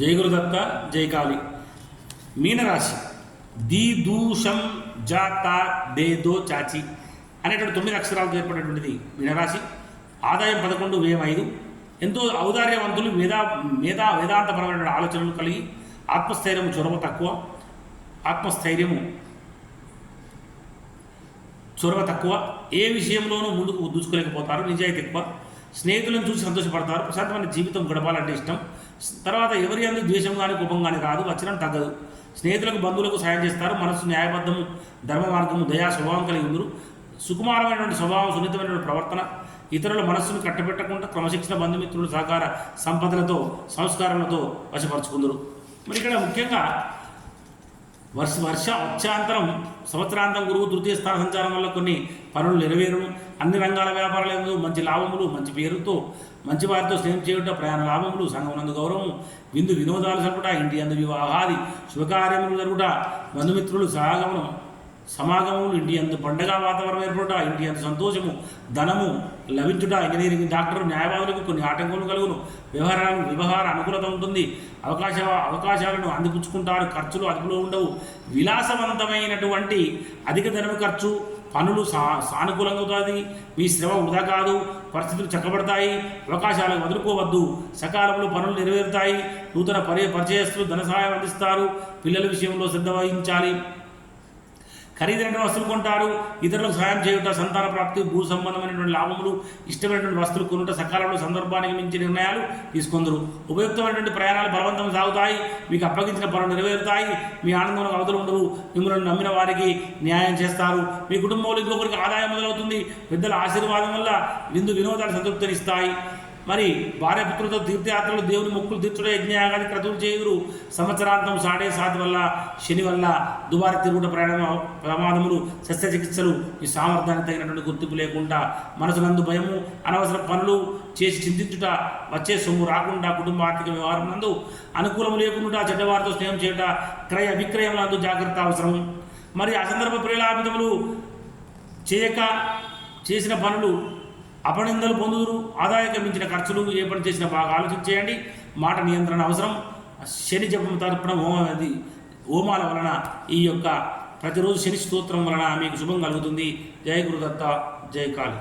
జై గురుదత్త జై కాళి. మీనరాశి. ది దూషం జాత దే దో చాచి అనేటువంటి తొమ్మిది అక్షరాలతో ఏర్పడినటువంటిది మీనరాశి. ఆదాయం పదకొండు వ్యయం ఐదు. ఎంతో ఔదార్యవంతులు మేధా మేధా వేదాంతపరమైన ఆలోచనలు కలిగి ఆత్మస్థైర్యం చొరవ తక్కువ. ఆత్మస్థైర్యము చొరవ తక్కువ. ఏ విషయంలోనూ ముందుకు దూసుకోలేకపోతారు నిజాయితీ ఎక్కువ. స్నేహితులను చూసి సంతోషపడతారు ప్రశాంతమైన జీవితం గడపాలంటే ఇష్టం. తర్వాత ఎవరి అందు ద్వేషం కానీ కోపం కానీ రాదు వచ్చిన తగ్గదు. స్నేహితులకు బంధువులకు సాయం చేస్తారు మనసు న్యాయబద్ధము ధర్మ మార్గము దయా స్వభావం కలిగి ఉందరు సుకుమారమైనటువంటి స్వభావం సున్నితమైనటువంటి ప్రవర్తన ఇతరుల మనస్సును కట్టబెట్టకుండా క్రమశిక్షణ బంధుమిత్రులు సహకార సంపదలతో సంస్కారాలతో వశపరుచుకుందరు. మరి ఇక్కడ ముఖ్యంగా వర్ష వర్ష వచ్చాంతరం సంవత్సరాంతం గురువు తృతీయ స్థాన సంచారం వల్ల కొన్ని పనులు నెరవేరును. అన్ని రంగాల వ్యాపారాల మంచి లాభములు మంచి పేరుతో మంచి వారితో స్నేహం చేయుట ప్రయాణ లాభములు సంఘమునందు గౌరవం విందు వినోదాలు జరుపుట ఇంటి అందు వివాహాది శుభకార్యములు జరుగుట బంధుమిత్రులు సహాగమనం. సమాగమములు ఇంటి అందు పండగ వాతావరణం ఏర్పడుట ఇంటి అందు సంతోషము ధనము లభించుట ఇంజనీరింగ్ డాక్టర్ న్యాయవాదులకు కొన్ని ఆటంకములు కలుగును. వ్యవహారాలు వ్యవహార అనుకూలత ఉంటుంది. అవకాశ అవకాశాలను అందిపుచ్చుకుంటారు. ఖర్చులు అదుపులో ఉండవు. విలాసవంతమైనటువంటి అధిక ధనం ఖర్చు పనులు సా సానుకూలంగా అవుతుంది. మీ శ్రమ వృధా కాదు. పరిస్థితులు చక్కబడతాయి. అవకాశాలు వదులుకోవద్దు. సకాలంలో పనులు నెరవేరుతాయి. నూతన పరి పరిచయస్తులు ధన సహాయం అందిస్తారు. పిల్లల విషయంలో శ్రద్ధ వహించాలి. ఖరీదైన వస్తువులు కొంటారు ఇతరులకు సహాయం చేయుట సంతాన ప్రాప్తి భూ సంబంధమైనటువంటి లాభములు ఇష్టమైనటువంటి వస్తువులు కొనుట సకాలంలో సందర్భానికి మించి నిర్ణయాలు తీసుకొందరు. ఉపయుక్తమైనటువంటి ప్రయాణాలు బలవంతం సాగుతాయి మీకు అప్పగించిన పనులు నెరవేరుతాయి మీ ఆనందంలో అవతలు ఉండరు మిమ్మల్ని నమ్మిన వారికి న్యాయం చేస్తారు. మీ కుటుంబంలో ఇంకొకరికి ఆదాయం మొదలవుతుంది పెద్దల ఆశీర్వాదం వల్ల విందు వినోదాలు సంతృప్తినిస్తాయి. మరి భార్యపుత్రులతో తీర్థయాత్రలు దేవుని మొక్కులు తీర్చుడే యజ్ఞయాగాన్ని క్రతువులు చేయురు సంవత్సరాంతం సాడే సాతి వల్ల శని వల్ల దుబారి తిరుగుట ప్రయాణ ప్రమాదములు శస్త్రచికిత్సలు ఈ సామర్థ్యానికి తగినటువంటి గుర్తింపు లేకుండా మనసునందు భయము అనవసర పనులు చేసి చింతించుట వచ్చే సొమ్ము రాకుండా కుటుంబ ఆర్థిక వ్యవహారం నందు అనుకూలం లేకుండా చెడ్డవారితో స్నేహం చేయుట క్రయ విక్రయములందు జాగ్రత్త అవసరం. మరి అసందర్భ ప్రేలాభితములు చేయక చేసిన పనులు అపనిందలు పొందుదురు. ఆదాయక మించిన ఖర్చులు ఏ పని చేసినా బాగా ఆలోచించేయండి మాట నియంత్రణ అవసరం. శని జపం తరపున హోమం అది హోమాల వలన ఈ యొక్క ప్రతిరోజు శని స్తోత్రం వలన మీకు శుభం కలుగుతుంది. జయ గురుదత్త జయ కాళీ.